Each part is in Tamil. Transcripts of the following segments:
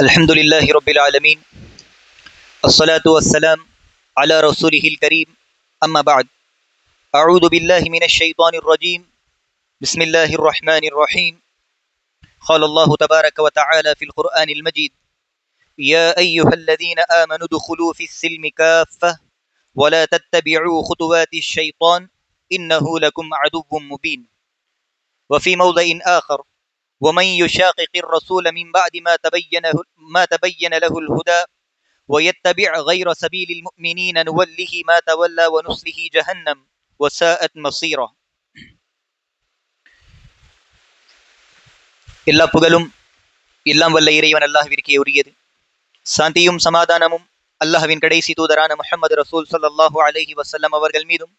الحمد لله رب العالمين الصلاة والسلام على رسوله الكريم أما بعد أعوذ بالله من الشيطان الرجيم بسم الله الرحمن الرحيم قال الله تبارك وتعالى في القرآن المجيد يا أيها الذين آمنوا ادخلوا في السلم كافة ولا تتبعوا خطوات الشيطان إنه لكم عدو مبين وفي موضع آخر ومن يشاقق الرسول من بعد ما تبين ما تبين له الهدى ويتبع غير سبيل المؤمنين نوله ما تولى ونصله جهنم وساءت مصيرا எல்லா புகழும் எல்லாம் வல்ல இறைவன் அல்லாஹ்விற்கே உரியது சாந்தியும் சமாதானமும் அல்லாஹ்வின் கடைசி தூதரான முஹம்மது ரசூல் ஸல்லல்லாஹு அலைஹி வஸல்லம் அவர்கள் மீதும்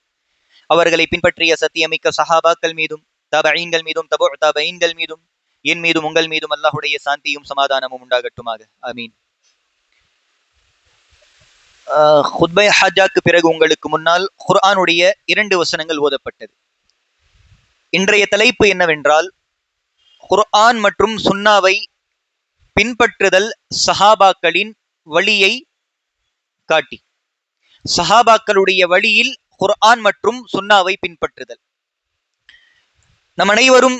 அவர்களை பின்பற்றிய சத்தியமிக்க சஹாபாக்கள் மீதும் தபஈன்கள் மீதும் தபு தபஈன்கள் மீதும் என் மீதும் உங்கள் மீதும் அல்லாஹுடைய சாந்தியும் சமாதானமும் உண்டாகட்டுமாக. அமீன் ஹுத்பை ஹாஜாக்கு பிறகு உங்களுக்கு முன்னால் குர்ஆனுடைய இரண்டு வசனங்கள் ஓதப்பட்டது. இன்றைய தலைப்பு என்னவென்றால் குர்ஆன் மற்றும் சுன்னாவை பின்பற்றுதல் சஹாபாக்களின் வழியை காட்டி. சஹாபாக்களுடைய வழியில் குர்ஆன் மற்றும் சுன்னாவை பின்பற்றுதல். நம் அனைவரும்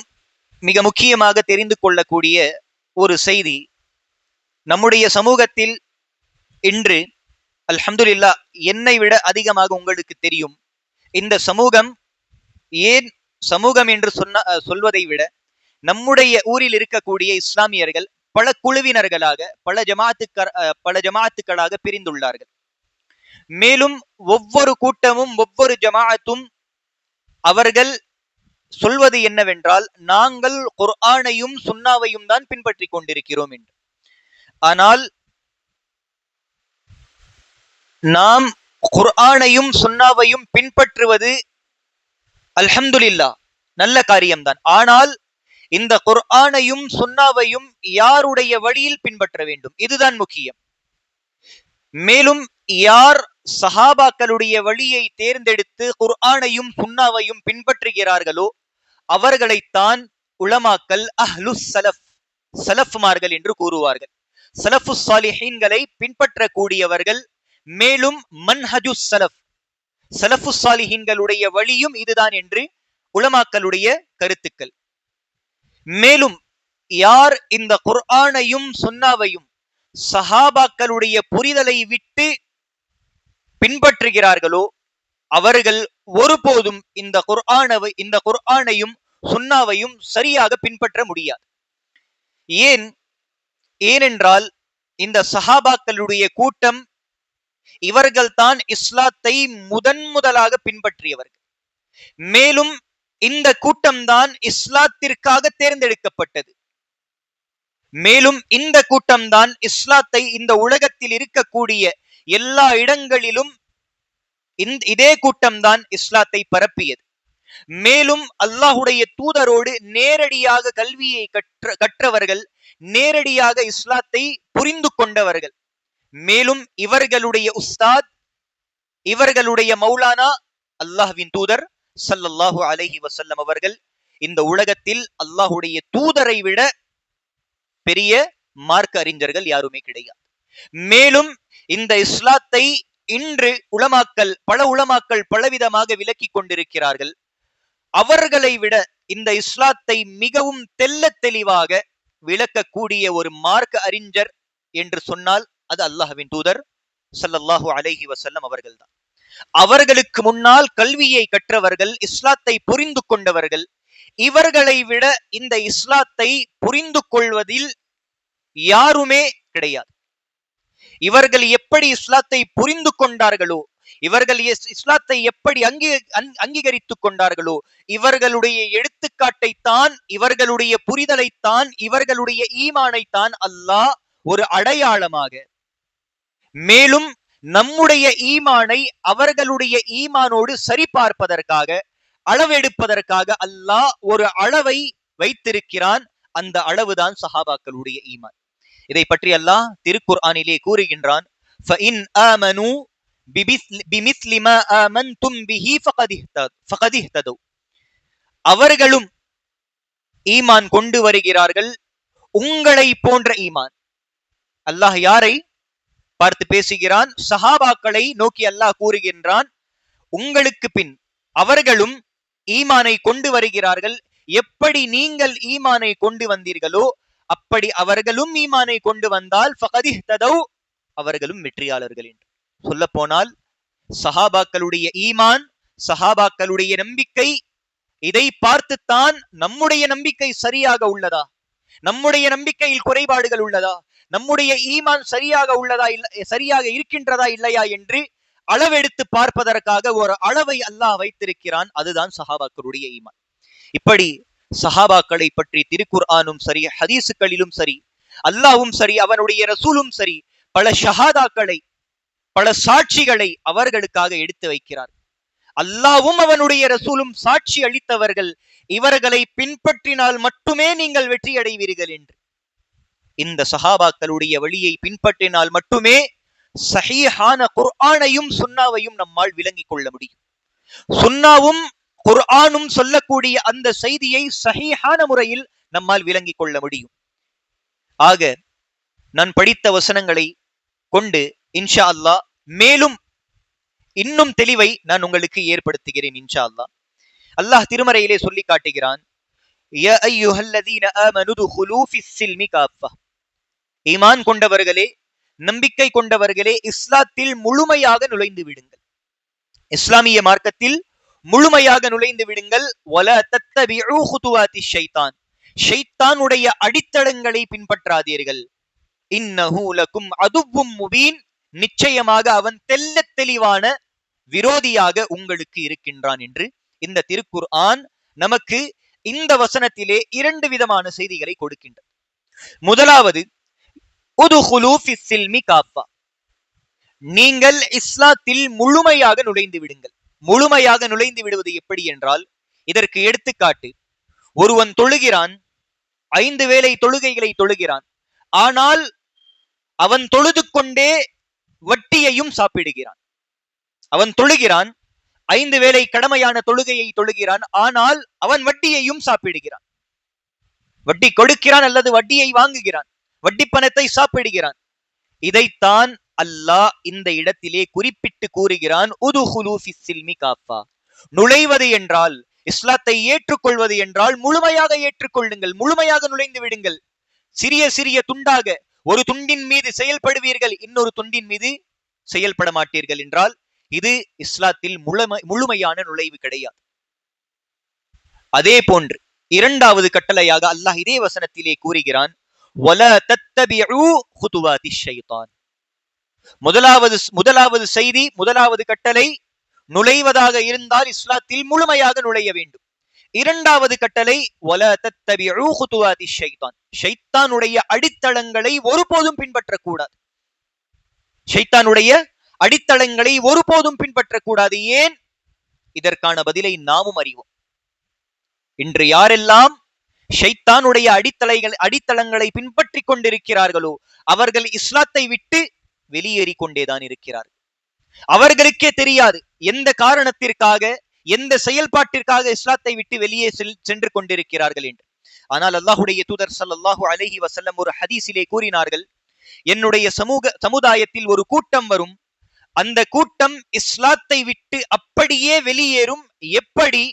மிக முக்கியமாக தெரிந்து கொள்ளக்கூடிய ஒரு செய்தி. நம்முடைய சமூகத்தில் இன்று அல்ஹம்துல்லா என்னை விட அதிகமாக உங்களுக்கு தெரியும். இந்த சமூகம் ஏன் சமூகம் என்று சொன்ன சொல்வதை விட நம்முடைய ஊரில் இருக்கக்கூடிய இஸ்லாமியர்கள் பல குழுவினர்களாக பல ஜமாத்துக்க பல ஜமாத்துக்களாக பிரிந்துள்ளார்கள். மேலும் ஒவ்வொரு கூட்டமும் ஒவ்வொரு ஜமாஅத்தும் அவர்கள் சொல்வது என்னவென்றால் நாங்கள் குர்ஆனையும் சுன்னாவையும் தான் பின்பற்றி கொண்டிருக்கிறோம் என்று. ஆனால் நாம் குர்ஆனையும் சுன்னாவையும் பின்பற்றுவது அல்ஹம்துலில்லா நல்ல காரியம்தான். ஆனால் இந்த குர்ஆனையும் சுன்னாவையும் யாருடைய வழியில் பின்பற்ற வேண்டும்? இதுதான் முக்கியம். மேலும் யார் சஹாபாக்களுடைய வழியை தேர்ந்தெடுத்து குர்ஆனையும் சுன்னாவையும் பின்பற்றுகிறார்களோ அவர்களைத்தான் உளமாக்கல் அஹ்லு சலஃப் சலஃப்மார்கள் என்று கூறுவார்கள். சலஃபு சாலிஹீன்களை பின்பற்றக்கூடியவர்கள் மேலும் மன்ஹஜு சலஃப் சலஃபு சாலிஹீன்களுடைய வழியும் இதுதான் என்று உளமாக்களுடைய கருத்துக்கள். மேலும் யார் இந்த குர்ஆனையும் சுன்னாவையும் சஹாபாக்களுடைய புரிதலை விட்டு பின்பற்றுகிறார்களோ அவர்கள் ஒருபோதும் இந்த குர்ஆனவை இந்த குர்ஆனையும் சுன்னாவையும் சரியாக பின்பற்ற முடியாது. ஏன்? ஏனென்றால் இந்த சஹாபாக்களுடைய கூட்டம் இவர்கள்தான் இஸ்லாத்தை முதன் முதலாக பின்பற்றியவர்கள். மேலும் இந்த கூட்டம்தான் இஸ்லாத்திற்காக தேர்ந்தெடுக்கப்பட்டது. மேலும் இந்த கூட்டம்தான் இஸ்லாத்தை இந்த உலகத்தில் இருக்கக்கூடிய எல்லா இடங்களிலும் இதே கூட்டம்தான் இஸ்லாத்தை பரப்பியது. மேலும் அல்லாஹுடைய தூதரோடு நேரடியாக கல்வியை கற்ற கற்றவர்கள் நேரடியாக இஸ்லாத்தை புரிந்து கொண்டவர்கள். மேலும் இவர்களுடைய உஸ்தாத் இவர்களுடைய மௌலானா அல்லாஹ்வின் தூதர் சல்லல்லாஹு அலஹி வசல்லம் அவர்கள் இந்த உலகத்தில் அல்லாஹுடைய தூதரை விட பெரிய மார்க்க அறிஞர்கள் யாருமே கிடையாது. மேலும் இந்த இஸ்லாத்தை இன்று உளமாக்கல் பல உளமாக்கல் பலவிதமாக விலக்கி கொண்டிருக்கிறார்கள். அவர்களை விட இந்த இஸ்லாத்தை மிகவும் தெல்ல தெளிவாக விளக்கக்கூடிய ஒரு மார்க்க அறிஞர் என்று சொன்னால் அது அல்லாஹ்வின் தூதர் சல்லல்லாஹு அலைஹி வசல்லம் அவர்கள் தான் அவர்களுக்கு முன்னால் கல்வியை கற்றவர்கள் இஸ்லாத்தை புரிந்து கொண்டவர்கள் இவர்களை விட இந்த இஸ்லாத்தை புரிந்து கொள்வதில் யாருமே கிடையாது. இவர்கள் எப்படி இஸ்லாத்தை புரிந்து கொண்டார்களோ இவர்கள் இஸ்லாத்தை எப்படி அங்கீ அங்கீகரித்துக் கொண்டார்களோ இவர்களுடைய எடுத்துக்காட்டை தான் இவர்களுடைய புரிதலைத்தான் இவர்களுடைய ஈமானைத்தான் அல்லாஹ் ஒரு அடையாளமாக. மேலும் நம்முடைய ஈமானை அவர்களுடைய ஈமானோடு சரிபார்ப்பதற்காக அளவெடுப்பதற்காக அல்லாஹ் ஒரு அளவை வைத்திருக்கிறான். அந்த அளவுதான் சஹாபாக்களுடைய ஈமான். இதை பற்றி அல்லாஹ் திருக்குர்ஆனிலே கூறுகின்றான் அவர்களும் ஈமான் கொண்டு வருகிறார்கள். உங்களை போன்ற ஈமான். அல்லாஹ் யாரை பார்த்து பேசுகிறான்? சஹாபாக்களை நோக்கி அல்லாஹ் கூறுகின்றான். உங்களுக்கு பின் அவர்களும் ஈமானை கொண்டு வருகிறார்கள். எப்படி நீங்கள் ஈமானை கொண்டு வந்தீர்களோ அப்படி அவர்களும் ஈமானை கொண்டு வந்தால் ஃபகதிஹ்ததௌ அவர்களும் வெற்றியாளர்கள் என்று. சொல்ல போனால் சஹாபாக்களுடைய ஈமான் சஹாபாக்களுடைய நம்பிக்கை இதை பார்த்துத்தான் நம்முடைய நம்பிக்கை சரியாக உள்ளதா? நம்முடைய நம்பிக்கையில் குறைபாடுகள் உள்ளதா? நம்முடைய ஈமான் சரியாக உள்ளதா இல்ல சரியாக இருக்கின்றதா இல்லையா என்று அளவெடுத்து பார்ப்பதற்காக ஒரு அளவை அல்லாஹ் வைத்திருக்கிறான். அதுதான் சஹாபாக்களுடைய ஈமான். இப்படி சஹாபாக்களை பற்றி திருக்குர் ஆனும் சரி ஹதீசுகளிலும் சரி அல்லாவும் சரி அவனுடைய ரசூலும் சரி பல ஷஹாதாக்களை பல சாட்சிகளை அவர்களுக்காக எடுத்து வைக்கிறார். அல்லாவும் அவனுடைய ரசூலும் சாட்சி அளித்தவர்கள் இவர்களை பின்பற்றினால் மட்டுமே நீங்கள் வெற்றி அடைவீர்கள் என்று. இந்த சஹாபாக்களுடைய வழியை பின்பற்றினால் மட்டுமே சஹீஹான குர்ஆனையும் சுன்னாவையும் நம்மால் விளங்கிக் கொள்ள முடியும். சுன்னாவும் குர்ஆனும் சொல்லக்கூடிய அந்த செய்தியை சகிஹான முறையில் நம்மால் விளங்கிக் கொள்ள முடியும். ஆக நான் படித்த வசனங்களை கொண்டு இன்ஷா அல்லாஹ் மேலும் இன்னும் தெளிவை நான் உங்களுக்கு ஏற்படுத்துகிறேன் இன்ஷா அல்லாஹ் அல்லாஹ் திருமறையிலே சொல்லி காட்டுகிறான் ஈமான் கொண்டவர்களே நம்பிக்கை கொண்டவர்களே இஸ்லாத்தில் முழுமையாக நுழைந்து விடுங்கள். இஸ்லாமிய மார்க்கத்தில் முழுமையாக நுழைந்து விடுங்கள். ஒல தத்தபிஉ குதுவாத்தி ஷைத்தான். ஷைத்தானுடைய அடித்தளங்களை பின்பற்றாதீர்கள். இன்னஹூலக்கும் அதுவும் முபீன். நிச்சயமாக அவன் தெல்ல தெளிவான விரோதியாக உங்களுக்கு இருக்கின்றான் என்று இந்த திருக்குர் ஆன் நமக்கு இந்த வசனத்திலே இரண்டு விதமான செய்திகளை கொடுக்கின்றது. முதலாவது உதுகுலு நீங்கள் இஸ்லாத்தில் முழுமையாக நுழைந்து விடுங்கள். முழுமையாக நுழைந்து விடுவது எப்படி என்றால் இதற்கு எடுத்துக்காட்டு ஒருவன் தொழுகிறான் ஐந்து வேளை தொழுகைகளை தொழுகிறான் ஆனால் அவன் தொழுது கொண்டே வட்டியையும் சாப்பிடுகிறான். அவன் தொழுகிறான் ஐந்து வேளை கடமையான தொழுகையை தொழுகிறான் ஆனால் அவன் வட்டியையும் சாப்பிடுகிறான். வட்டி கொடுக்கிறான் அல்லது வட்டியை வாங்குகிறான் வட்டி பணத்தை சாப்பிடுகிறான். இதைத்தான் அல்லாஹ் இந்த இடத்திலே குறிப்பிட்டு கூறுகிறான் காஃபா. நுழைவது என்றால் இஸ்லாத்தை ஏற்றுக்கொள்வது என்றால் முழுமையாக ஏற்றுக்கொள்ளுங்கள் முழுமையாக நுழைந்து விடுங்கள். சிறிய சிறிய துண்டாக ஒரு துண்டின் மீது செயல்படுவீர்கள் இன்னொரு துண்டின் மீது செயல்பட மாட்டீர்கள் என்றால் இது இஸ்லாத்தில் முழுமை முழுமையான நுழைவு கிடையாது. அதே போன்று இரண்டாவது கட்டளையாக அல்லாஹ் இதே வசனத்திலே கூறுகிறான் முதலாவது முதலாவது செய்தி முதலாவது கட்டளை நுழைவதாக இருந்தால் இஸ்லாத்தில் முழுமையாக நுழைய வேண்டும். இரண்டாவது கட்டளை ஷைத்தானுடைய அடித்தளங்களை ஒருபோதும் பின்பற்றக்கூடாது. ஷைத்தானுடைய அடித்தளங்களை ஒருபோதும் பின்பற்றக்கூடாது. ஏன்? இதற்கான பதிலை நாமும் அறிவோம். இன்று யாரெல்லாம் ஷைத்தானுடைய அடித்தளைகள் அடித்தளங்களை பின்பற்றி கொண்டிருக்கிறார்களோ அவர்கள் இஸ்லாத்தை விட்டு வெளியேறி கொண்டேதான் இருக்கிறார் அவர்களுக்கே தெரியாது எந்த காரணத்திற்காக எந்த செயல்பாட்டிற்காக இஸ்லாத்தை விட்டு வெளியே சென்று கொண்டிருக்கிறார்கள் என்று. ஆனால் அல்லாஹுடைய தூதர் சல்லாஹு அலஹி வசல்லம் ஒரு ஹதீஸிலே கூறினார்கள் என்னுடைய சமூக சமுதாயத்தில் ஒரு கூட்டம் வரும். அந்த கூட்டம் இஸ்லாத்தை விட்டு அப்படியே வெளியேறும். எப்படி?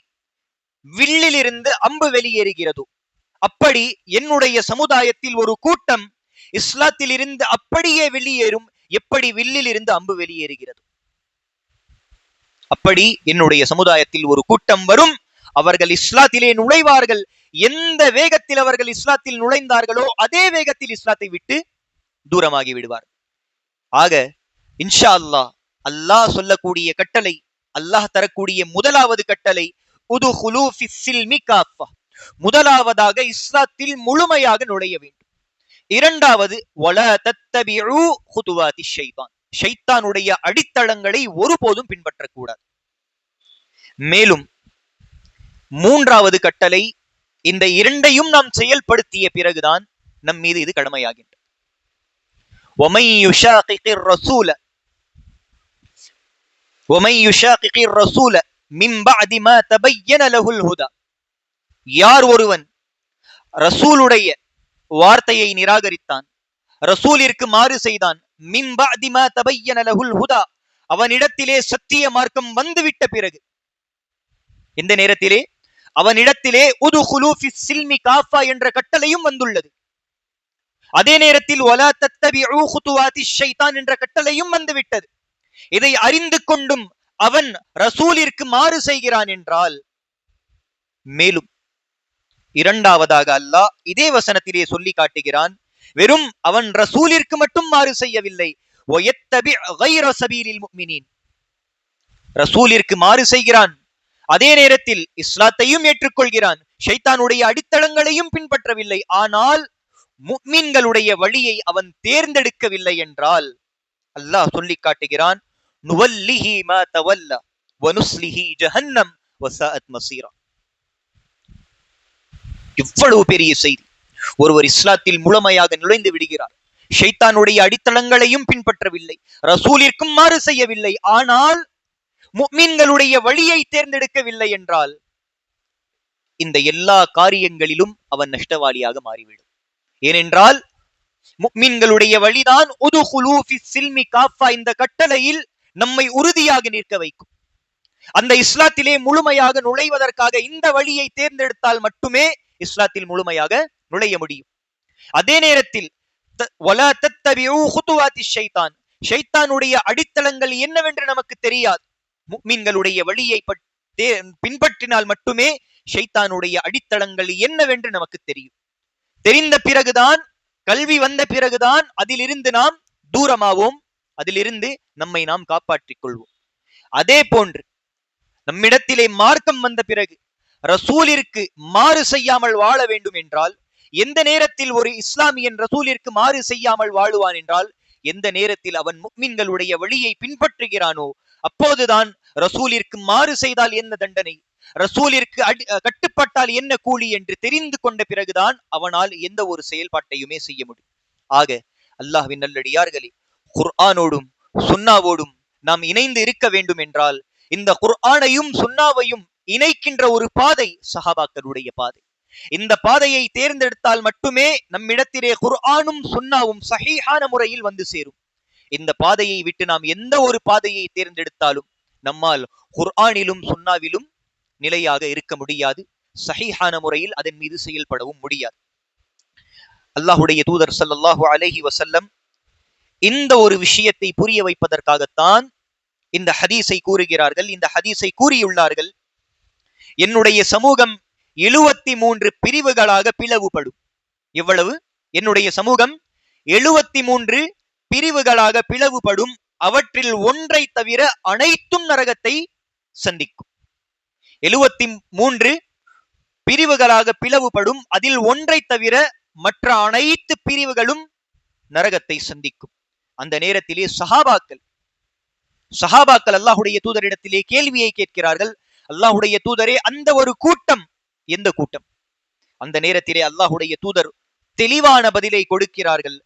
வில்லிலிருந்து அம்பு வெளியேறுகிறதோ. அப்படி என்னுடைய சமுதாயத்தில் ஒரு கூட்டம் இஸ்லாத்திலிருந்து அப்படியே வெளியேறும். எப்படி வில்லில் இருந்து அம்பு வெளியேறுகிறது? அப்படி என்னுடைய சமுதாயத்தில் ஒரு கூட்டம் வரும். அவர்கள் இஸ்லாத்திலே நுழைவார்கள். எந்த வேகத்தில் அவர்கள் இஸ்லாத்தில் நுழைந்தார்களோ அதே வேகத்தில் இஸ்லாத்தை விட்டு தூரமாகி விடுவார் ஆக இன்ஷா அல்லாஹ் அல்லாஹ் சொல்லக்கூடிய கட்டளை அல்லாஹ் தரக்கூடிய முதலாவது கட்டளை காஃபா. முதலாவதாக இஸ்லாத்தில் முழுமையாக நுழைய வேண்டும். இரண்டாவது ஷைத்தானுடைய அடித்தளங்களை ஒருபோதும் பின்பற்றக்கூடாது. மேலும் மூன்றாவது கட்டளை இந்த இரண்டையும் நாம் செயல்படுத்திய பிறகுதான் நம் மீது இது கடமையாகின்றது. யார் ஒருவன்? ரசூலுடைய வார்த்தையை நிராகரித்தான். ரசூலிற்கு மாறு செய்தான். ஹுதா. அவனிடத்திலே சத்திய மார்க்கம் வந்துவிட்ட பிறகு. இந்த நேரத்திலே? அவனிடத்திலே உது ஃபிஸ் சில்மி காஃபா என்ற கட்டளையும் வந்துள்ளது. அதே நேரத்தில் ஒலா தத்தபிஉ என்ற கட்டளையும் வந்துவிட்டது. இதை அறிந்து கொண்டும் அவன் ரசூலிற்கு மாறு செய்கிறான் என்றால் மேலும் இரண்டாவதாக அல்லாஹ் இதே வசனத்திலே சொல்லி காட்டுகிறான் வெறும் அவன் ரசூலிற்கு மட்டும் மாறு செய்யவில்லை. ரசூலிற்கு மாறு செய்கிறான். அதே நேரத்தில் இஸ்லாத்தையும் ஏற்றுக்கொள்கிறான். ஷைத்தானுடைய அடித்தளங்களையும் பின்பற்றவில்லை. ஆனால் முக்மீன்களுடைய வழியை அவன் தேர்ந்தெடுக்கவில்லை என்றால் அல்லாஹ் சொல்லி காட்டுகிறான் நுவல்லிஹி மா தவல்லா வனுஸ்லிஹி ஜஹன்னம் வசாஅத் மசீரா. இவ்வளவு பெரிய செய்தி. ஒருவர் இஸ்லாத்தில் முழுமையாக நுழைந்து விடுகிறார். ஷைத்தானுடைய அடித்தளங்களையும் பின்பற்றவில்லை. ரசூலிற்கும் மாறு செய்யவில்லை. ஆனால் மீன்களுடைய வழியை தேர்ந்தெடுக்கவில்லை என்றால் இந்த எல்லா காரியங்களிலும் அவன் நஷ்டவாளியாக மாறிவிடும். ஏனென்றால் மீன்களுடைய வழிதான் காஃபா இந்த கட்டளையில் நம்மை உறுதியாக நிற்க வைக்கும். அந்த இஸ்லாத்திலே முழுமையாக நுழைவதற்காக இந்த வழியை தேர்ந்தெடுத்தால் மட்டுமே இஸ்லாத்தில் முழுமையாக நுழைய முடியும். அதே நேரத்தில் ஷைத்தான். ஷைத்தானுடைய அடித்தளங்கள் என்னவென்று நமக்கு தெரியாது. முக்மீன்களுடைய வழியை பின்பற்றினால் மட்டுமே ஷைத்தானுடைய அடித்தளங்கள் என்னவென்று நமக்கு தெரியும். தெரிந்த பிறகுதான் கல்வி வந்த பிறகுதான் அதிலிருந்து நாம் தூரமாவோம். அதிலிருந்து நம்மை நாம் காப்பாற்றிக் கொள்வோம். அதே போன்று நம்மிடத்திலே மார்க்கம் வந்த பிறகு ரசூலிற்கு மாறு செய்யாமல் வாழ வேண்டும் என்றால் எந்த நேரத்தில் ஒரு இஸ்லாமியன் ரசூலிற்கு மாறு செய்யாமல் வாழுவான் என்றால் எந்த நேரத்தில் அவன் முக்மின்களுடைய வழியை பின்பற்றுகிறானோ அப்போதுதான் ரசூலிற்கு மாறு செய்தால் என்ன தண்டனை? ரசூலிற்கு அடி- கட்டுப்பட்டால் என்ன கூலி என்று தெரிந்து கொண்ட பிறகுதான் அவனால் எந்த ஒரு செயல்பாட்டையுமே செய்ய முடியும். ஆக அல்லாஹ்வின் நல்லடியார்களே குர்ஆனோடும் சுன்னாவோடும் நாம் இணைந்து இருக்க வேண்டும் என்றால் இந்த குர்ஆனையும் சுன்னாவையும் இணைக்கின்ற ஒரு பாதை சஹாபாக்களுடைய பாதை. இந்த பாதையை தேர்ந்தெடுத்தால் மட்டுமே நம்மிடத்திலே குர்ஆனும் சுன்னாவும் சஹீஹான முறையில் வந்து சேரும். இந்த பாதையை விட்டு நாம் எந்த ஒரு பாதையை தேர்ந்தெடுத்தாலும் நம்மால் குர்ஆனிலும் சுன்னாவிலும் நிலையாக இருக்க முடியாது. சஹீஹான முறையில் அதன் மீது செயல்படவும் முடியாது. அல்லாஹுடைய தூதர் சல்லாஹூ அலஹி வசல்லம் இந்த ஒரு விஷயத்தை புரிய வைப்பதற்காகத்தான் இந்த ஹதீஸை கூறுகிறார்கள். இந்த ஹதீஸை கூறியுள்ளார்கள். என்னுடைய சமூகம் எழுவத்தி மூன்று பிரிவுகளாக பிளவுபடும். எவ்வளவு? என்னுடைய சமூகம் எழுவத்தி மூன்று பிரிவுகளாக பிளவுபடும். அவற்றில் ஒன்றை தவிர அனைத்தும் நரகத்தை சந்திக்கும். எழுவத்தி மூன்று பிரிவுகளாக பிளவுபடும். அதில் ஒன்றை தவிர மற்ற அனைத்து பிரிவுகளும் நரகத்தை சந்திக்கும். அந்த நேரத்திலே சஹாபாக்கள் சஹாபாக்கள் அல்லாஹுடைய தூதரிடத்திலே கேள்வியை கேட்கிறார்கள் அல்லாஹுடைய தூதரே அந்த ஒரு கூட்டம். எந்த கூட்டம்? அந்த நேரத்திலே அல்லாஹுடைய தூதர் தெளிவான பதிலை கொடுக்கிறார்கள்.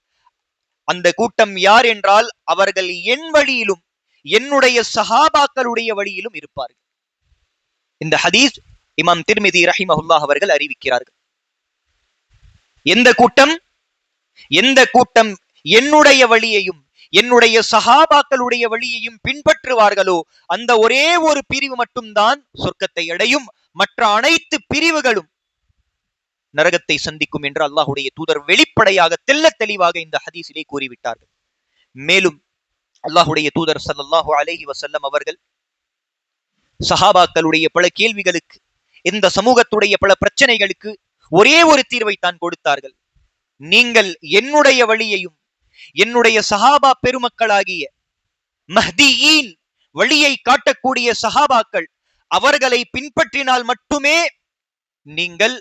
அந்த கூட்டம் யார் என்றால் அவர்கள் என் வழியிலும் என்னுடைய சஹாபாக்களுடைய வழியிலும் இருப்பார்கள். இந்த ஹதீஸ் இமாம் திருமிதி ரஹிமஹுல்லாஹ் அவர்கள் அறிவிக்கிறார்கள். எந்த கூட்டம்? எந்த கூட்டம்? என்னுடைய வழியையும் என்னுடைய சகாபாக்களுடைய வழியையும் பின்பற்றுவார்களோ அந்த ஒரே ஒரு பிரிவு மட்டும்தான் சொர்க்கத்தை அடையும். மற்ற அனைத்து பிரிவுகளும் நரகத்தை சந்திக்கும் என்று அல்லாஹுடைய தூதர் வெளிப்படையாக தெல்ல தெளிவாக இந்த ஹதீஸிலே கூறிவிட்டார்கள். மேலும் அல்லாஹுடைய தூதர் சல்லாஹு அலேஹி வசல்லம் அவர்கள் சஹாபாக்களுடைய பல கேள்விகளுக்கு இந்த சமூகத்துடைய பல பிரச்சனைகளுக்கு ஒரே ஒரு தீர்வை தான் கொடுத்தார்கள். நீங்கள் என்னுடைய வழியையும் என்னுடைய சஹாபா பெருமக்களாகிய மஹ்தியின் வழியை காட்டக்கூடிய சஹாபாக்கள் அவர்களை பின்பற்றினால் மட்டுமே நீங்கள்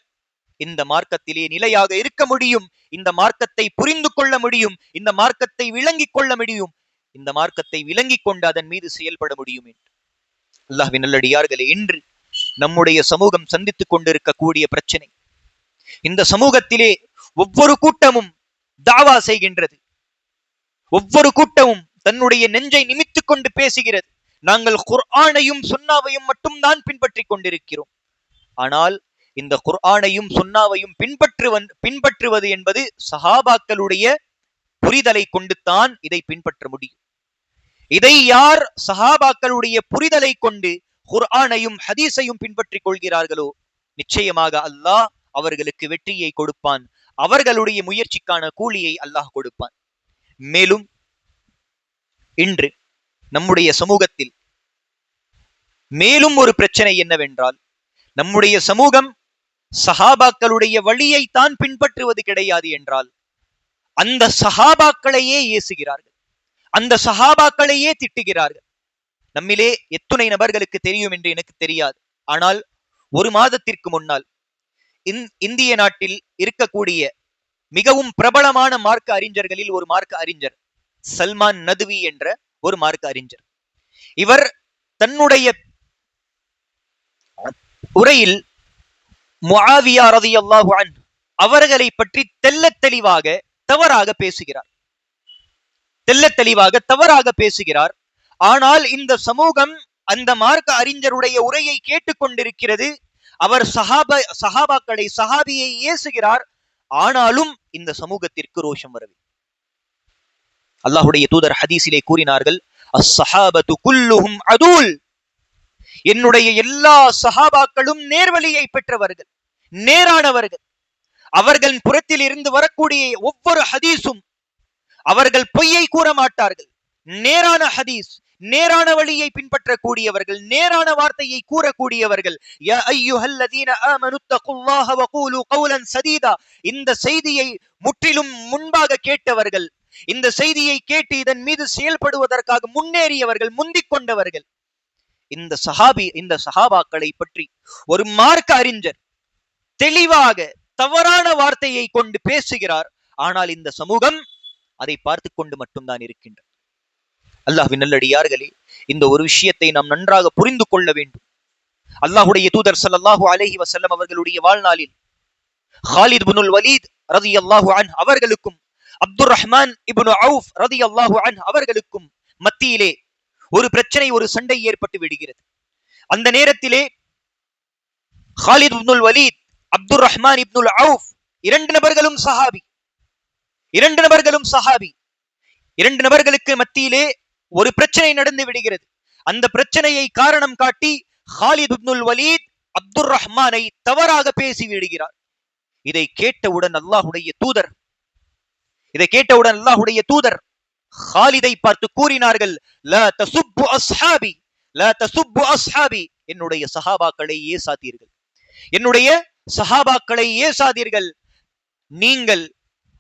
இந்த மார்க்கத்திலே நிலையாக இருக்க முடியும். இந்த மார்க்கத்தை புரிந்து கொள்ள முடியும். இந்த மார்க்கத்தை விளங்கிக் கொள்ள முடியும். இந்த மார்க்கத்தை விளங்கிக் கொண்டு அதன் மீது செயல்பட முடியும் என்று. அல்லாஹின் நல்லடியார்களே இன்று நம்முடைய சமூகம் சந்தித்துக் கொண்டிருக்கக்கூடிய பிரச்சனை இந்த சமூகத்திலே ஒவ்வொரு கூட்டமும் தாவா செய்கின்றது. ஒவ்வொரு கூட்டமும் தன்னுடைய நெஞ்சை நிமித்துக் கொண்டு பேசுகிறது. நாங்கள் குர்ஆனையும் சுன்னாவையும் மட்டும்தான் பின்பற்றி கொண்டிருக்கிறோம். ஆனால் இந்த குர்ஆனையும் சுன்னாவையும் பின்பற்றுவன் பின்பற்றுவது என்பது சஹாபாக்களுடைய புரிதலை கொண்டுத்தான் இதை பின்பற்ற முடியும். இதை யார் சஹாபாக்களுடைய புரிதலை கொண்டு குர்ஆனையும் ஹதீஸையும் பின்பற்றிக் கொள்கிறார்களோ நிச்சயமாக அல்லாஹ் அவர்களுக்கு வெற்றியை கொடுப்பான். அவர்களுடைய முயற்சிக்கான கூலியை அல்லாஹ் கொடுப்பான். மேலும் இன்று நம்முடைய சமூகத்தில் மேலும் ஒரு பிரச்சனை என்னவென்றால் நம்முடைய சமூகம் சஹாபாக்களுடைய வழியை தான் பின்பற்றுவது கிடையாது என்றால் அந்த சஹாபாக்களையே ஏசுகிறார்கள். அந்த சஹாபாக்களையே திட்டுகிறார்கள். நம்மிலே எத்துணை நபர்களுக்கு தெரியும் என்று எனக்கு தெரியாது. ஆனால் ஒரு மாதத்திற்கு முன்னால் இந்திய நாட்டில் இருக்கக்கூடிய மிகவும் பிரபலமான மார்க்க அறிஞர்களில் ஒரு மார்க்க அறிஞர் சல்மான் நதுவி என்ற ஒரு மார்க்க அறிஞர். இவர் தன்னுடைய உரையில் முஆவியா ரதியல்லாஹு அன் அவர்களை பற்றி தெல்ல தெளிவாக தவறாக பேசுகிறார். தெல்ல தெளிவாக தவறாக பேசுகிறார். ஆனால் இந்த சமூகம் அந்த மார்க்க அறிஞருடைய உரையை கேட்டுக்கொண்டிருக்கிறது. அவர் சஹாப சஹாபாக்களை சஹாபியை ஏசுகிறார். ஆனாலும் இந்த சமூகத்திற்கு ரோஷம் வரவில்லை. அல்லாஹுடைய தூதர் ஹதீஸிலே கூறினார்கள் அஸ்ஸஹாபத்து குல்லுஹும் அதுல். என்னுடைய எல்லா சஹாபாக்களும் நேர்வழியை பெற்றவர்கள் நேரானவர்கள். அவர்கள் புறத்தில் இருந்து வரக்கூடிய ஒவ்வொரு ஹதீஸும் அவர்கள் பொய்யை கூற மாட்டார்கள் நேரான ஹதீஸ் நேரான வழியை பின்பற்றக்கூடியவர்கள் நேரான வார்த்தையை கூறக்கூடியவர்கள் சதீதா இந்த செய்தியை முற்றிலும் முன்பாக கேட்டவர்கள் இந்த செய்தியை கேட்டு இதன் மீது செயல்படுவதற்காக முன்னேறியவர்கள் முந்திக் கொண்டவர்கள். இந்த சஹாபி இந்த சஹாபாக்களை பற்றி ஒரு மார்க்க அறிஞர் தெளிவாக தவறான வார்த்தையை கொண்டு பேசுகிறார். ஆனால் இந்த சமூகம் அதை பார்த்து கொண்டு மட்டும்தான் இருக்கின்ற அல்லாஹ்வின் நல்லடியார்களே இந்த ஒரு விஷயத்தை நாம் நன்றாக புரிந்து கொள்ள வேண்டும். அல்லாஹுடைய தூதர் சல்லாஹூ அலஹி வசல்லம் அவர்களுடைய வாழ்நாளில் ஹாலித் புனுல் வலீத் ரதி அல்லாஹு அன் அவர்களுக்கும் அப்துல் ரஹ்மான் இபுனு அவுஃப் ரதி அல்லாஹு அன் அவர்களுக்கும் மத்தியிலே ஒரு பிரச்சனை ஒரு சண்டை ஏற்பட்டு விடுகிறது. அந்த நேரத்திலே Khalid ibnul Walid Abdul Rahman ibnul Awf இரண்டு நபர்களும் சஹாபி. இரண்டு நபர்களும் சஹாபி. இரண்டு நபர்களுக்கு மத்தியிலே ஒரு பிரச்சனை நடந்து விடுகிறது. அந்த பிரச்சனையை காரணம் காட்டி ஹாலித் இப்னுல் வலீத் அப்துல் ரஹ்மானை தவறாக பேசி விடுகிறார். இதை கேட்டவுடன் அல்லாஹுடைய தூதர் இதை கேட்டவுடன் அல்லாஹுடைய தூதர் ஹாலிதை பார்த்து கூறினார்கள் ல தசூப்பு அஸ்ஹாபி ல தசுப்பு அஸ்ஹாபி. என்னுடைய சஹாபாக்களை ஏசாதீர்கள். என்னுடைய சஹாபாக்களை ஏசாதீர்கள். நீங்கள்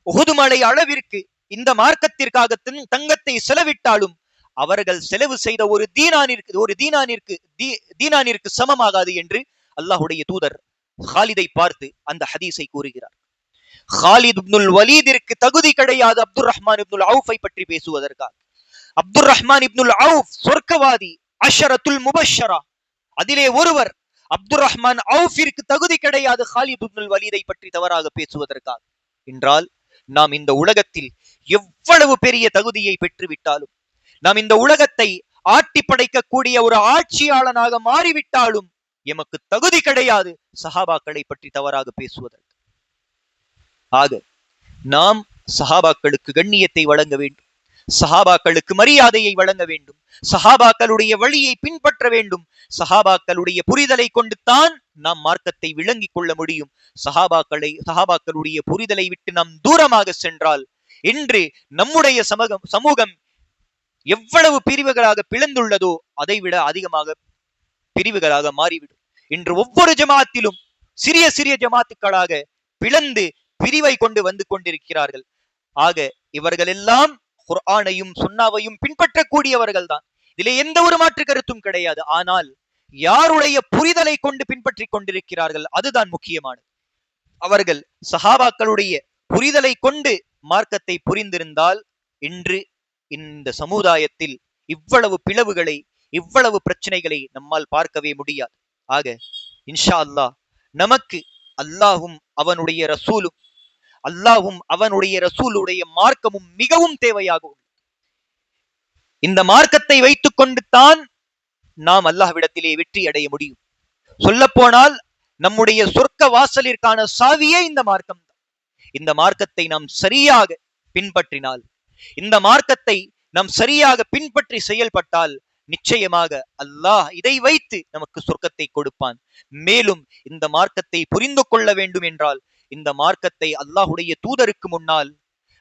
உகுதுமலை அளவிற்கு இந்த மார்க்கத்திற்காக தங்கத்தை செலவிட்டாலும் அவர்கள் செலவு செய்த ஒரு தீனானிற்கு ஒரு தீனானிற்கு தீனானிற்கு சமமாகாது என்று அல்லாஹுடைய தூதர் ஹாலிதை பார்த்து அந்த ஹதீஸை கூறுகிறார். ஹாலித் இப்னுல் வலீதிற்கு தகுதி கிடையாது அப்துல் ரஹ்மான் இப்னுல் அவுஃபை பற்றி பேசுவதற்காக. அப்துல் ரஹ்மான் இப்னுல் அவுஃப் சொர்க்கவாதி அஷரத்துல் முபஷரா. அதிலே ஒருவர் அப்துல் ரஹ்மான் அவுஃபிற்கு தகுதி கிடையாது ஹாலித் இப்னுல் வலீதை பற்றி தவறாக பேசுவதற்காக. என்றால் நாம் இந்த உலகத்தில் எவ்வளவு பெரிய தகுதியை பெற்றுவிட்டாலும் நாம் இந்த உலகத்தை ஆட்டி படைக்கக்கூடிய ஒரு ஆட்சியாளனாக மாறிவிட்டாலும் எமக்கு தகுதி கிடையாது. சஹாபாக்களை பற்றி தவறாக பேசுவதற்கு. ஆக நாம் சஹாபாக்களுக்கு கண்ணியத்தை வழங்க வேண்டும். சஹாபாக்களுக்கு மரியாதையை வழங்க வேண்டும். சஹாபாக்களுடைய வழியை பின்பற்ற வேண்டும். சஹாபாக்களுடைய புரிதலை கொண்டு தான் நாம் மார்க்கத்தை விளங்கிக் கொள்ள முடியும். சஹாபாக்களை சஹாபாக்களுடைய புரிதலை விட்டு நாம் தூரமாக சென்றால் இன்று நம்முடைய சமூகம் சமூகம் எவ்வளவு பிரிவுகளாக பிளந்துள்ளதோ அதை விட அதிகமாக பிரிவுகளாக மாறிவிடும். இன்று ஒவ்வொரு ஜமாத்திலும் சிறிய சிறிய ஜமாத்துக்களாக பிளந்து பிரிவை கொண்டு வந்து கொண்டிருக்கிறார்கள். ஆக இவர்கள் எல்லாம் குர்ஆனையும் சுன்னாவையும் பின்பற்றக்கூடியவர்கள் தான் இதிலே எந்த ஒரு மாற்று கருத்தும் கிடையாது. ஆனால் யாருடைய புரிதலை கொண்டு பின்பற்றிக் கொண்டிருக்கிறார்கள் அதுதான் முக்கியமானது. அவர்கள் சஹாபாக்களுடைய புரிதலை கொண்டு மார்க்கத்தை புரிந்திருந்தால் இன்று இந்த சமுதாயத்தில் இவ்வளவு பிளவுகளை இவ்வளவு பிரச்சனைகளை நம்மால் பார்க்கவே முடியாது. ஆக இன்ஷா அல்லாஹ் நமக்கு அல்லாஹும் அவனுடைய ரசூலும் அல்லாஹும் அவனுடைய ரசூலுடைய மார்க்கமும் மிகவும் தேவையாக இந்த மார்க்கத்தை வைத்துக் கொண்டு தான் நாம் அல்லாஹ்விடத்திலே வெற்றி அடைய முடியும். சொல்ல போனால் நம்முடைய சொர்க்க வாசலிற்கான சாவியே இந்த மார்க்கம் தான் இந்த மார்க்கத்தை நாம் சரியாக பின்பற்றினால் இந்த மார்க்கத்தை நாம் சரியாக பின்பற்றி செயல்பட்டால் நிச்சயமாக அல்லாஹ் இதை வைத்து நமக்கு சொர்க்கத்தை கொடுப்பான். மேலும் இந்த மார்க்கத்தை புரிந்து கொள்ள வேண்டும் என்றால் இந்த மார்க்கத்தை அல்லாஹுடைய தூதருக்கு முன்னால்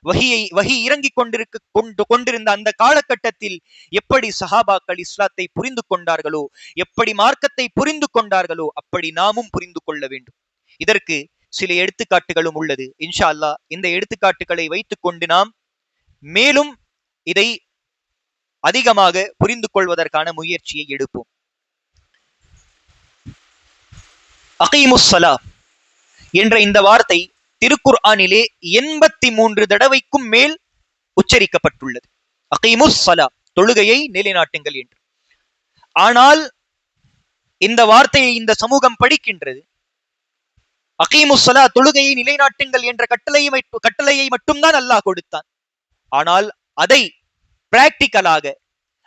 வகியை வகி இறங்கிக் கொண்டிருக்க கொண்டு கொண்டிருந்த அந்த காலகட்டத்தில் எப்படி சஹாபாக்கள் இஸ்லாத்தை புரிந்து கொண்டார்களோ எப்படி மார்க்கத்தை புரிந்து கொண்டார்களோ அப்படி நாமும் புரிந்து கொள்ள வேண்டும். இதற்கு சில எடுத்துக்காட்டுகளும் உள்ளது. இன்ஷா அல்லாஹ் இந்த எடுத்துக்காட்டுகளை வைத்துக்கொண்டு நாம் மேலும் இதை அதிகமாக புரிந்து கொள்வதற்கான முயற்சியை எடுப்போம். அகைமுஸ்ஸலா என்ற இந்த வார்த்தை திருக்குர் ஆனிலே எண்பத்தி மூன்று தடவைக்கும் மேல் உச்சரிக்கப்பட்டுள்ளது. அகைமுஸ் சலா தொழுகையை நிலைநாட்டுங்கள் என்று. ஆனால் இந்த வார்த்தையை இந்த சமூகம் படிக்கின்றது. அகீமுசலா தொழுகையை நிலைநாட்டுங்கள் என்ற கட்டளையை கட்டளையை மட்டும்தான் அல்லாஹ் கொடுத்தான். ஆனால் அதை பிராக்டிக்கலாக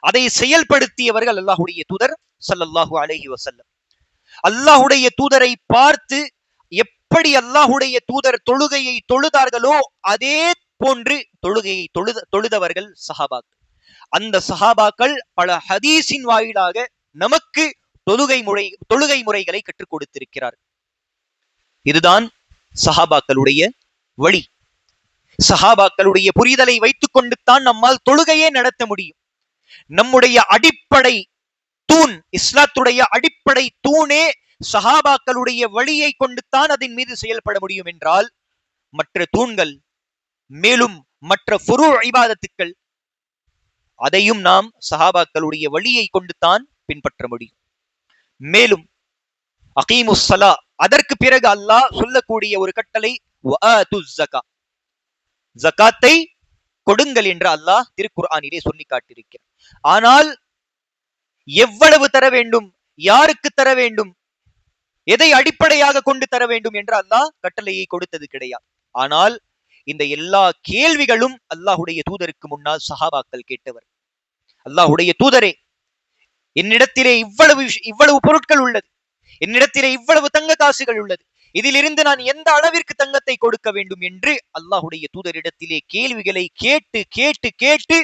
அதை செயல்படுத்தியவர்கள் அல்லாஹுடைய தூதர் சல்லல்லாஹு அலஹி வசல்லம் அல்லாஹுடைய தூதரை பார்த்து எப்படி அல்லாஹுடைய தூதர் தொழுகையை தொழுதார்களோ அதே போன்று தொழுகையை தொழுத தொழுதவர்கள் சஹாபாக்கள். அந்த சஹாபாக்கள் பல ஹதீஸின் வாயிலாக நமக்கு தொழுகை முறை தொழுகை முறைகளை கற்றுக் கொடுத்திருக்கிறார் இதுதான் சஹாபாக்களுடைய வழி. சஹாபாக்களுடைய புரிதலை வைத்துக் கொண்டுத்தான் நம்மால் தொழுகையே நடத்த முடியும். நம்முடைய அடிப்படை தூண் இஸ்லாத்துடைய அடிப்படை தூணே சஹாபாக்களுடைய வழியை கொண்டுத்தான் அதன் மீது செயல்பட முடியும் என்றால் மற்ற தூண்கள் மேலும் மற்ற ஃபுரு ஐபாதத்துக்கள் அதையும் நாம் சஹாபாக்களுடைய வழியை கொண்டுத்தான் பின்பற்ற முடியும். மேலும் அகீமுசலா அதற்கு பிறகு அல்லாஹ் சொல்லக்கூடிய ஒரு கட்டளை ஜக்காத்தை கொடுங்கள் என்று அல்லாஹ் திருக்குர்ஆனிலே சொல்லி காட்டியிருக்கிறார் ஆனால் எவ்வளவு தர வேண்டும்? யாருக்கு தர வேண்டும்? எதை அடிப்படையாக கொண்டு தர வேண்டும் என்று அல்லாஹ் கட்டளையை கொடுத்தது கிடையாது. ஆனால் இந்த எல்லா கேள்விகளும் அல்லாஹுடைய தூதருக்கு முன்னால் சஹாபாக்கள் கேட்டவர். அல்லாஹுடைய தூதரே என்னிடத்திலே இவ்வளவு இவ்வளவு பொருட்கள் உள்ளது. என்னிடத்திலே இவ்வளவு தங்க காசுகள் உள்ளது. இதிலிருந்து நான் எந்த அளவிற்கு தங்கத்தை கொடுக்க வேண்டும் என்று அல்லாஹுடைய தூதரிடத்திலே கேள்விகளை கேட்டு கேட்டு கேட்டு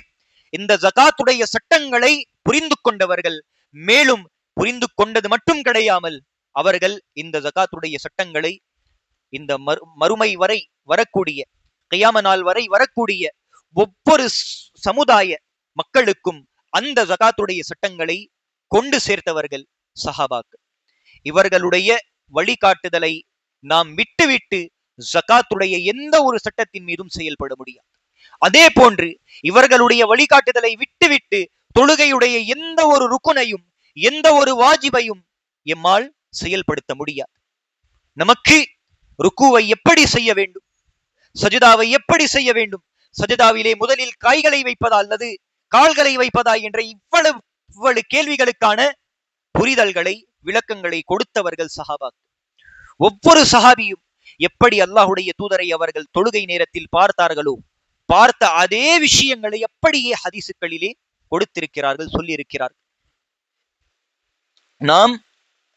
இந்த ஜகாத்துடைய சட்டங்களை புரிந்து கொண்டவர்கள் மேலும் புரிந்து கொண்டது மட்டும் கிடையாமல் அவர்கள் இந்த ஜகாத்துடைய சட்டங்களை இந்த மறுமை வரை வரக்கூடிய கையாம நாள் வரை வரக்கூடிய ஒவ்வொரு சமுதாய மக்களுக்கும் அந்த ஜகாத்துடைய சட்டங்களை கொண்டு சேர்த்தவர்கள் சஹாபாக்கள். இவர்களுடைய வழிகாட்டுதலை நாம் விட்டுவிட்டு ஜகாத்துடைய எந்த ஒரு சட்டத்தின் மீதும் செயல்பட முடியாது. அதே போன்று இவர்களுடைய வழிகாட்டுதலை விட்டுவிட்டு தொழுகையுடைய எந்த ஒரு ருக்குனையும் எந்த ஒரு வாஜிபையும் எம்மால் செயல்படுத்த முடியாது. நமக்கு ருக்குவை எப்படி செய்ய வேண்டும்? சஜிதாவை எப்படி செய்ய வேண்டும்? சஜிதாவிலே முதலில் காய்களை வைப்பதா அல்லது கால்களை வைப்பதா என்ற இவ்வளவு இவ்வளவு கேள்விகளுக்கான புரிதல்களை விளக்கங்களை கொடுத்தவர்கள் சஹாபாக் ஒவ்வொரு சஹாபியும் எப்படி அல்லாஹுடைய தூதரை அவர்கள் தொழுகை நேரத்தில் பார்த்தார்களோ பார்த்த அதே விஷயங்களை எப்படியே ஹதீசுகளிலே கொடுத்திருக்கிறார்கள் சொல்லியிருக்கிறார்கள். நாம்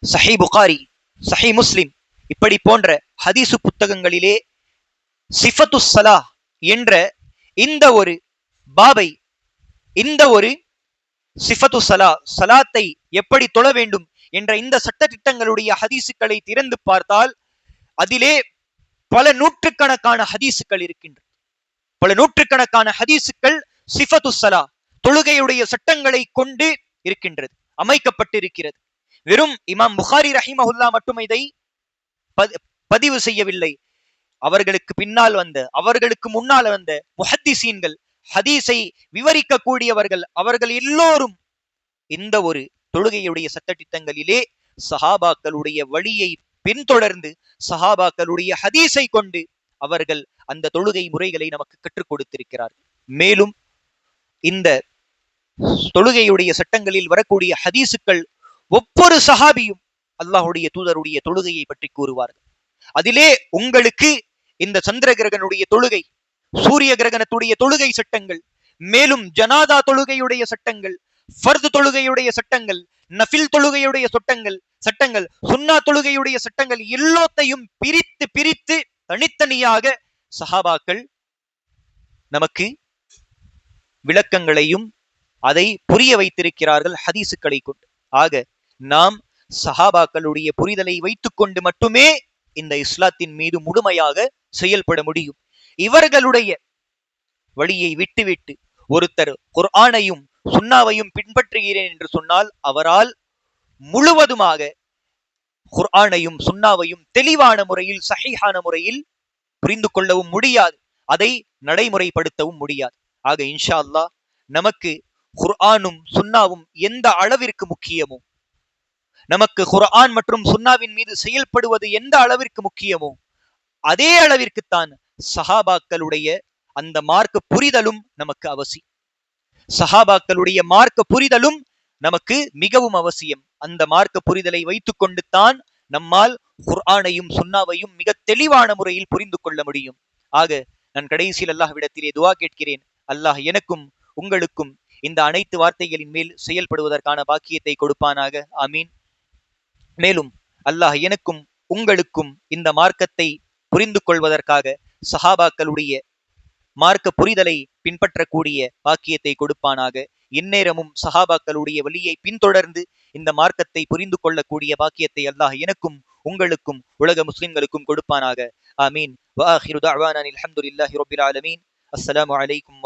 சஹி புகாரி சஹி முஸ்லிம் இப்படி போன்ற ஹதீசு புத்தகங்களிலே சிஃபத்து சலா என்ற இந்த ஒரு பாபை இந்த ஒரு சிஃபத்து சலா சலாத்தை எப்படி தொழ வேண்டும் என்ற இந்த சட்ட திட்டங்களுடைய ஹதீசுக்களை திறந்து பார்த்தால் அதிலே பல நூற்றுக்கணக்கான ஹதீசுக்கள் இருக்கின்றன பல நூற்றுக்கணக்கான ஹதீசுக்கள் சிஃபத்து சலா தொழுகையுடைய சட்டங்களை கொண்டு இருக்கின்றது அமைக்கப்பட்டிருக்கிறது. வெறும் இமாம் புகாரி ரஹிமஹுல்லா மட்டும் இதை பதிவு செய்யவில்லை. அவர்களுக்கு பின்னால் வந்த அவர்களுக்கு முன்னால் வந்த முஹத்திசீன்கள் ஹதீஸை விவரிக்கக்கூடியவர்கள் அவர்கள் எல்லோரும் இந்த ஒரு தொழுகையுடைய சட்டத்திட்டங்களிலே சஹாபாக்களுடைய வழியை பின்தொடர்ந்து சஹாபாக்களுடைய ஹதீஸை கொண்டு அவர்கள் அந்த தொழுகை முறைகளை நமக்கு கற்றுக் கொடுத்திருக்கிறார்கள் மேலும் இந்த தொழுகையுடைய சட்டங்களில் வரக்கூடிய ஹதீசுக்கள் ஒவ்வொரு சஹாபியும் அல்லாஹுடைய தூதருடைய தொழுகையை பற்றி கூறுவார்கள். அதிலே உங்களுக்கு இந்த சந்திர கிரகனுடைய தொழுகை சூரிய கிரகணத்துடைய தொழுகை சட்டங்கள் மேலும் ஜனாதா தொழுகையுடைய சட்டங்கள் ஃபர்து தொழுகையுடைய சட்டங்கள் நஃபில் தொழுகையுடைய சட்டங்கள் சட்டங்கள் சுன்னா தொழுகையுடைய சட்டங்கள் எல்லாத்தையும் பிரித்து பிரித்து தனித்தனியாக சஹாபாக்கள் நமக்கு விளக்கங்களையும் அதை புரிய வைத்திருக்கிறார்கள் ஹதீசுக்களை கொண்டு. ஆக நாம் சஹாபாக்களுடைய புரிதலை வைத்துக்கொண்டு மட்டுமே இந்த இஸ்லாத்தின் மீது முழுமையாக செயல்பட முடியும். இவர்களுடைய வழியை விட்டுவிட்டு ஒருத்தர் குர்ஆனையும் சுன்னாவையும் பின்பற்றுகிறேன் என்று சொன்னால் அவரால் முழுவதுமாக குர்ஆனையும் சுன்னாவையும் தெளிவான முறையில் சஹிஹான முறையில் புரிந்து கொள்ளவும் முடியாது. அதை நடைமுறைப்படுத்தவும் முடியாது. ஆக இன்ஷா அல்லாஹ் நமக்கு குர்ஆனும் சுன்னாவும் எந்த அளவிற்கு முக்கியமோ நமக்கு குர்ஆன் மற்றும் சுன்னாவின் மீது செயல்படுவது எந்த அளவிற்கு முக்கியமோ அதே அளவிற்குத்தான் சஹாபாக்களுடைய அந்த மார்க்க புரிதலும் நமக்கு அவசியம். சஹாபாக்களுடைய மார்க்க புரிதலும் நமக்கு மிகவும் அவசியம். அந்த மார்க்க புரிதலை வைத்துக் தான் நம்மால் குர்ஆனையும் சுன்னாவையும் மிக தெளிவான முறையில் புரிந்து கொள்ள முடியும். ஆக நான் கடைசியில் அல்லாஹ்விடத்திலே துவா கேட்கிறேன். அல்லாஹ் எனக்கும் உங்களுக்கும் இந்த அனைத்து வார்த்தைகளின் மேல் செயல்படுவதற்கான பாக்கியத்தை கொடுப்பானாக. ஆமீன். மேலும் அல்லாஹ் எனக்கும் உங்களுக்கும் இந்த மார்க்கத்தை புரிந்து கொள்வதற்காக சஹாபாக்களுடைய மார்க்க புரிதலை பின்பற்றக்கூடிய பாக்கியத்தை கொடுப்பானாக. இந்நேரமும் சஹாபாக்களுடைய வழியை பின்தொடர்ந்து இந்த மார்க்கத்தை புரிந்து கொள்ளக்கூடிய பாக்கியத்தை அல்லாஹ் எனக்கும் உங்களுக்கும் உலக முஸ்லிம்களுக்கும் கொடுப்பானாக. ஆமீன். வாஹிரு தஅவானா அல்ஹம்துலில்லாஹி ரப்பில் ஆலமீன். அலைக்கும்